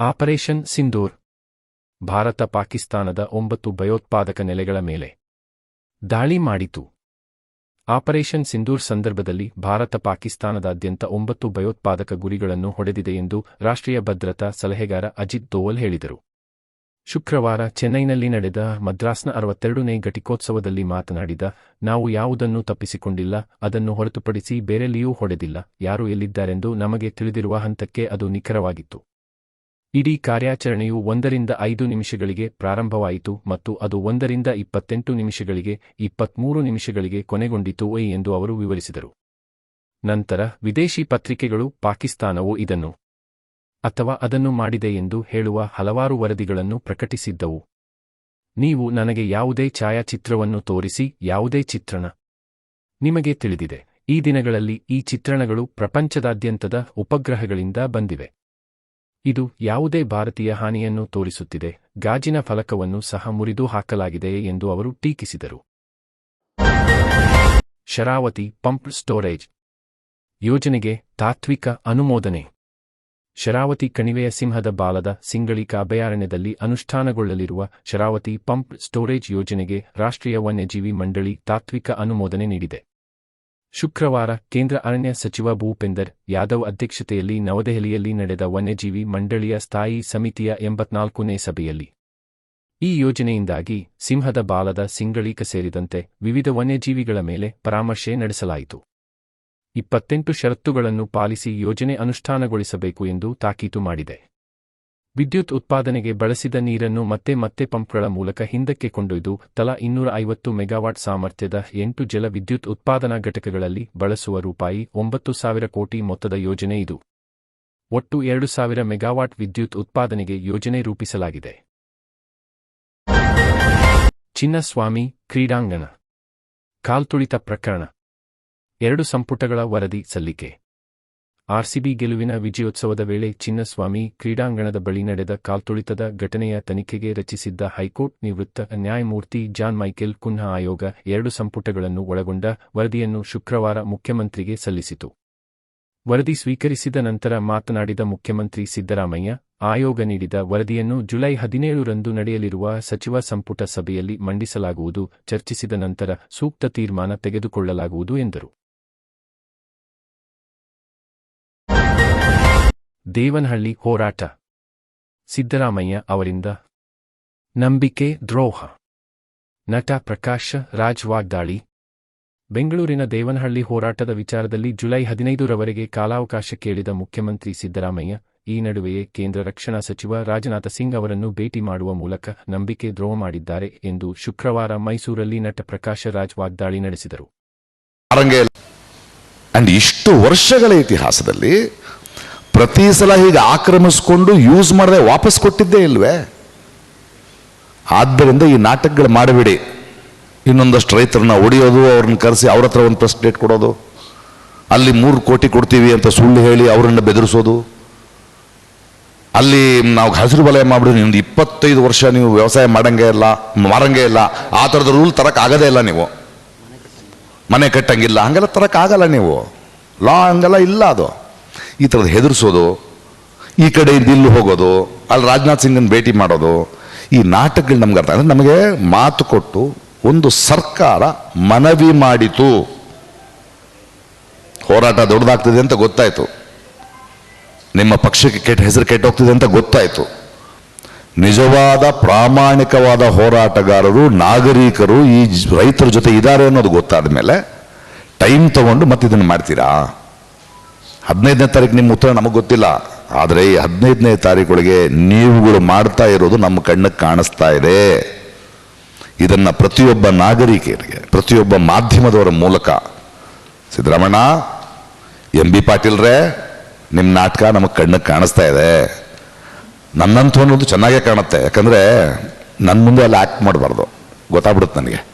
Operation Sindoor. Bharat ಪಾಕಿಸ್ತಾನದ ಒಂಬತ್ತು ಭಯೋತ್ಪಾದಕ ನೆಲೆಗಳ ಮೇಲೆ ದಾಳಿ ಮಾಡಿತು. ಆಪರೇಷನ್ ಸಿಂಧೂರ್ ಸಂದರ್ಭದಲ್ಲಿ ಭಾರತ ಪಾಕಿಸ್ತಾನದಾದ್ಯಂತ ಒಂಬತ್ತು ಭಯೋತ್ಪಾದಕ ಗುರಿಗಳನ್ನು ಹೊಡೆದಿದೆ ಎಂದು ರಾಷ್ಟ್ರೀಯ ಭದ್ರತಾ ಸಲಹೆಗಾರ ಅಜಿತ್ ದೋವಲ್ ಹೇಳಿದರು. ಶುಕ್ರವಾರ ಚೆನ್ನೈನಲ್ಲಿ ನಡೆದ ಮದ್ರಾಸ್ನ ಅರವತ್ತೆರಡನೇ ಘಟಿಕೋತ್ಸವದಲ್ಲಿ ಮಾತನಾಡಿದ, ನಾವು ಯಾವುದನ್ನೂ ತಪ್ಪಿಸಿಕೊಂಡಿಲ್ಲ, ಅದನ್ನು ಹೊರತುಪಡಿಸಿ ಬೇರೆಲ್ಲಿಯೂ ಹೊಡೆದಿಲ್ಲ, ಯಾರು ಎಲ್ಲಿದ್ದಾರೆಂದು ನಮಗೆ ತಿಳಿದಿರುವ ಹಂತಕ್ಕೆ ಅದು ನಿಖರವಾಗಿತ್ತು. ಇಡೀ ಕಾರ್ಯಾಚರಣೆಯು ಒಂದರಿಂದ ಐದು ನಿಮಿಷಗಳಿಗೆ ಪ್ರಾರಂಭವಾಯಿತು ಮತ್ತು ಅದು ಒಂದರಿಂದ ಇಪ್ಪತ್ತೆಂಟು ನಿಮಿಷಗಳಿಗೆ ಇಪ್ಪತ್ಮೂರು ನಿಮಿಷಗಳಿಗೆ ಕೊನೆಗೊಂಡಿತು ಎಂದು ಅವರು ವಿವರಿಸಿದರು. ನಂತರ ವಿದೇಶಿ ಪತ್ರಿಕೆಗಳು ಪಾಕಿಸ್ತಾನವು ಇದನ್ನು ಅಥವಾ ಅದನ್ನು ಮಾಡಿದೆ ಎಂದು ಹೇಳುವ ಹಲವಾರು ವರದಿಗಳನ್ನು ಪ್ರಕಟಿಸಿದ್ದವು. ನೀವು ನನಗೆ ಯಾವುದೇ ಛಾಯಾಚಿತ್ರವನ್ನು ತೋರಿಸಿ, ಯಾವುದೇ ಚಿತ್ರಣ ನಿಮಗೆ ತಿಳಿದಿದೆ. ಈ ದಿನಗಳಲ್ಲಿ ಈ ಚಿತ್ರಣಗಳು ಪ್ರಪಂಚದಾದ್ಯಂತದ ಉಪಗ್ರಹಗಳಿಂದ ಬಂದಿವೆ. ಇದು ಯಾವುದೇ ಭಾರತೀಯ ಹಾನಿಯನ್ನು ತೋರಿಸುತ್ತಿದೆ, ಗಾಜಿನ ಫಲಕವನ್ನು ಸಹ ಮುರಿದು ಹಾಕಲಾಗಿದೆ ಎಂದು ಅವರು ಟೀಕಿಸಿದರು. ಶರಾವತಿ ಪಂಪ್ ಸ್ಟೋರೇಜ್ ಯೋಜನೆಗೆ ತಾತ್ವಿಕ ಅನುಮೋದನೆ. ಶರಾವತಿ ಕಣಿವೆಯ ಸಿಂಹದ ಬಾಲದ ಸಿಂಗಳಿಕ ಅಭಯಾರಣ್ಯದಲ್ಲಿ ಅನುಷ್ಠಾನಗೊಳ್ಳಲಿರುವ ಶರಾವತಿ ಪಂಪ್ ಸ್ಟೋರೇಜ್ ಯೋಜನೆಗೆ ರಾಷ್ಟ್ರೀಯ ವನ್ಯಜೀವಿ ಮಂಡಳಿ ತಾತ್ವಿಕ ಅನುಮೋದನೆ ನೀಡಿದೆ. ಶುಕ್ರವಾರ ಕೇಂದ್ರ ಅರಣ್ಯ ಸಚಿವ ಭೂಪೇಂದರ್ ಯಾದವ್ ಅಧ್ಯಕ್ಷತೆಯಲ್ಲಿ ನವದೆಹಲಿಯಲ್ಲಿ ನಡೆದ ವನ್ಯಜೀವಿ ಮಂಡಳಿಯ ಸ್ಥಾಯಿ ಸಮಿತಿಯ ಎಂಬತ್ನಾಲ್ಕನೇ ಸಭೆಯಲ್ಲಿ. ಈ ಯೋಜನೆಯಿಂದಾಗಿ ಸಿಂಹದ ಬಾಲದ ಸಿಂಗಳೀಕ ಸೇರಿದಂತೆ ವಿವಿಧ ವನ್ಯಜೀವಿಗಳ ಮೇಲೆ ಪರಾಮರ್ಶೆ ನಡೆಸಲಾಯಿತು. ಇಪ್ಪತ್ತೆಂಟು ಷರತ್ತುಗಳನ್ನು ಪಾಲಿಸಿ ಯೋಜನೆ ಅನುಷ್ಠಾನಗೊಳಿಸಬೇಕು ಎಂದು ತಾಕೀತು ಮಾಡಿದೆ. ವಿದ್ಯುತ್ ಉತ್ಪಾದನೆಗೆ ಬಳಸಿದ ನೀರನ್ನು ಮತ್ತೆ ಮತ್ತೆ ಪಂಪ್ಗಳ ಮೂಲಕ ಹಿಂದಕ್ಕೆ ಕೊಂಡೊಯ್ದು ತಲಾ ಇನ್ನೂರ ಐವತ್ತು ಮೆಗಾವಾಟ್ ಸಾಮರ್ಥ್ಯದ ಎಂಟು ಜಲ ವಿದ್ಯುತ್ ಉತ್ಪಾದನಾ ಘಟಕಗಳಲ್ಲಿ ಬಳಸುವ ರೂಪಾಯಿ ಒಂಬತ್ತು ಸಾವಿರ ಕೋಟಿ ಮೊತ್ತದ ಯೋಜನೆ ಇದು. ಒಟ್ಟು ಎರಡು ಸಾವಿರ ಮೆಗಾವಾಟ್ ವಿದ್ಯುತ್ ಉತ್ಪಾದನೆಗೆ ಯೋಜನೆ ರೂಪಿಸಲಾಗಿದೆ. ಚಿನ್ನಸ್ವಾಮಿ, ಕ್ರೀಡಾಂಗಣ. ಕಾಲ್ತುಳಿತ ಪ್ರಕರಣ. ಎರಡು ಸಂಪುಟಗಳ ವರದಿ ಸಲ್ಲಿಕೆ. ಆರ್ಸಿಬಿ ಗೆಲುವಿನ ವಿಜಯೋತ್ಸವದ ವೇಳೆ ಚಿನ್ನಸ್ವಾಮಿ ಕ್ರೀಡಾಂಗಣದ ಬಳಿ ನಡೆದ ಕಾಲ್ತುಳಿತದ ಘಟನೆಯ ತನಿಖೆಗೆ ರಚಿಸಿದ್ದ ಹೈಕೋರ್ಟ್ ನಿವೃತ್ತ ನ್ಯಾಯಮೂರ್ತಿ ಜಾನ್ ಮೈಕೆಲ್ ಕುನ್ಹಾ ಆಯೋಗ ಎರಡು ಸಂಪುಟಗಳನ್ನು ಒಳಗೊಂಡ ವರದಿಯನ್ನು ಶುಕ್ರವಾರ ಮುಖ್ಯಮಂತ್ರಿಗೆ ಸಲ್ಲಿಸಿತು. ವರದಿ ಸ್ವೀಕರಿಸಿದ ನಂತರ ಮಾತನಾಡಿದ ಮುಖ್ಯಮಂತ್ರಿ ಸಿದ್ದರಾಮಯ್ಯ, ಆಯೋಗ ನೀಡಿದ ವರದಿಯನ್ನು ಜುಲೈ ಹದಿನೇಳರಂದು ನಡೆಯಲಿರುವ ಸಚಿವ ಸಂಪುಟ ಸಭೆಯಲ್ಲಿ ಮಂಡಿಸಲಾಗುವುದು, ಚರ್ಚಿಸಿದ ನಂತರ ಸೂಕ್ತ ತೀರ್ಮಾನ ತೆಗೆದುಕೊಳ್ಳಲಾಗುವುದು ಎಂದರು. ದೇವನಹಳ್ಳಿ ಹೋರಾಟ. ಸಿದ್ದರಾಮಯ್ಯ ಅವರಿಂದ. ನಂಬಿಕೆ ದ್ರೋಹ. ನಟ ಪ್ರಕಾಶ ರಾಜ್ ವಾಗ್ದಾಳಿ ಬೆಂಗಳೂರಿನ ದೇವನಹಳ್ಳಿ ಹೋರಾಟದ ವಿಚಾರದಲ್ಲಿ ಜುಲೈ ಹದಿನೈದರವರೆಗೆ ಕಾಲಾವಕಾಶ ಕೇಳಿದ ಮುಖ್ಯಮಂತ್ರಿ ಸಿದ್ದರಾಮಯ್ಯ, ಈ ನಡುವೆಯೇ ಕೇಂದ್ರ ರಕ್ಷಣಾ ಸಚಿವ ರಾಜನಾಥ ಸಿಂಗ್ ಅವರನ್ನು ಭೇಟಿ ಮಾಡುವ ಮೂಲಕ ನಂಬಿಕೆ ದ್ರೋಹ ಮಾಡಿದ್ದಾರೆ ಎಂದು ಶುಕ್ರವಾರ ಮೈಸೂರಲ್ಲಿ ನಟ ಪ್ರಕಾಶ ರಾಜ್ ವಾಗ್ದಾಳಿ ನಡೆಸಿದರು ಇಷ್ಟು ವರ್ಷಗಳ ಇತಿಹಾಸದಲ್ಲಿ ಪ್ರತಿ ಸಲ ಹೀಗೆ ಆಕ್ರಮಿಸ್ಕೊಂಡು ಯೂಸ್ ಮಾಡದೆ ವಾಪಸ್ ಕೊಟ್ಟಿದ್ದೇ ಇಲ್ವೇ? ಆದ್ದರಿಂದ ಈ ನಾಟಕಗಳು ಮಾಡಬೇಡಿ. ಇನ್ನೊಂದಷ್ಟು ರೈತರನ್ನ ಹೊಡೆಯೋದು, ಅವ್ರನ್ನ ಕರೆಸಿ ಅವ್ರ ಹತ್ರ ಒಂದು ಪ್ರೆಸ್ ಡೇಟ್ ಕೊಡೋದು. ಅಲ್ಲಿ ಮೂರು ಕೋಟಿ ಕೊಡ್ತೀವಿ ಅಂತ ಸುಳ್ಳು ಹೇಳಿ ಅವರನ್ನ ಬೆದರಿಸೋದು. ಅಲ್ಲಿ ನಾವು ಹಸಿರು ವಲಯ ಮಾಡಿಬಿಡಿ ನಿಮ್ದು ಇಪ್ಪತ್ತೈದು ವರ್ಷ ನೀವು ವ್ಯವಸಾಯ ಮಾಡಂಗೆ ಇಲ್ಲ, ಮಾರಂಗೆ ಇಲ್ಲ. ಆ ಥರದ ರೂಲ್ ತರೋಕ್ಕಾಗದೇ ಇಲ್ಲ ನೀವು. ಮನೆ ಕಟ್ಟಂಗಿಲ್ಲ, ಹಂಗೆಲ್ಲ ತರೋಕ್ಕಾಗಲ್ಲ ನೀವು. ಲಾ ಹಂಗೆಲ್ಲ ಇಲ್ಲ ಅದು. ಈ ಥರದ್ದು ಹೆದರ್ಸೋದು, ಈ ಕಡೆ ಇಲ್ಲಿ ಹೋಗೋದು, ಅಲ್ಲಿ ರಾಜನಾಥ್ ಸಿಂಗನ್ನು ಭೇಟಿ ಮಾಡೋದು, ಈ ನಾಟಕಗಳು ನಮ್ಗೆ ಅರ್ಥ ಅಂದರೆ ನಮಗೆ ಮಾತು ಕೊಟ್ಟು ಒಂದು ಸರ್ಕಾರ ಮನವಿ ಮಾಡಿತು. ಹೋರಾಟ ದೊಡ್ಡದಾಗ್ತದೆ ಅಂತ ಗೊತ್ತಾಯಿತು. ನಿಮ್ಮ ಪಕ್ಷಕ್ಕೆ ಕೆಟ್ಟ ಹೆಸರು ಕೆಟ್ಟೋಗ್ತಿದೆ ಅಂತ ಗೊತ್ತಾಯಿತು. ನಿಜವಾದ, ಪ್ರಾಮಾಣಿಕವಾದ ಹೋರಾಟಗಾರರು, ನಾಗರಿಕರು, ಈ ರೈತರ ಜೊತೆ ಇದ್ದಾರೆ ಅನ್ನೋದು ಗೊತ್ತಾದ ಮೇಲೆ ಟೈಮ್ ತಗೊಂಡು ಮತ್ತೆ ಇದನ್ನು ಮಾಡ್ತೀರಾ? ಹದಿನೈದನೇ ತಾರೀಕು ನಿಮ್ಮ ಉತ್ತರ ನಮಗೆ ಗೊತ್ತಿಲ್ಲ. ಆದರೆ ಈ ಹದಿನೈದನೇ ತಾರೀಕೊಳಗೆ ನೀವುಗಳು ಮಾಡ್ತಾ ಇರೋದು ನಮ್ಮ ಕಣ್ಣಿಗೆ ಕಾಣಿಸ್ತಾ ಇದೆ. ಇದನ್ನು ಪ್ರತಿಯೊಬ್ಬ ನಾಗರಿಕರಿಗೆ, ಪ್ರತಿಯೊಬ್ಬ ಮಾಧ್ಯಮದವರ ಮೂಲಕ. ಸಿದ್ದರಾಮಣ್ಣ, ಎಂ ಬಿ ಪಾಟೀಲ್ರೇ ನಿಮ್ಮ ನಾಟಕ ನಮಗೆ ಕಣ್ಣಿಗೆ ಕಾಣಿಸ್ತಾ ಇದೆ. ನನ್ನಂಥ ಒಂದು ಚೆನ್ನಾಗೇ ಕಾಣುತ್ತೆ. ಯಾಕಂದರೆ ನನ್ನ ಮುಂದೆ ಅಲ್ಲಿ ಆ್ಯಕ್ಟ್ ಮಾಡಬಾರ್ದು. ಗೊತ್ತಾಗ್ಬಿಡುತ್ತೆ ನನಗೆ.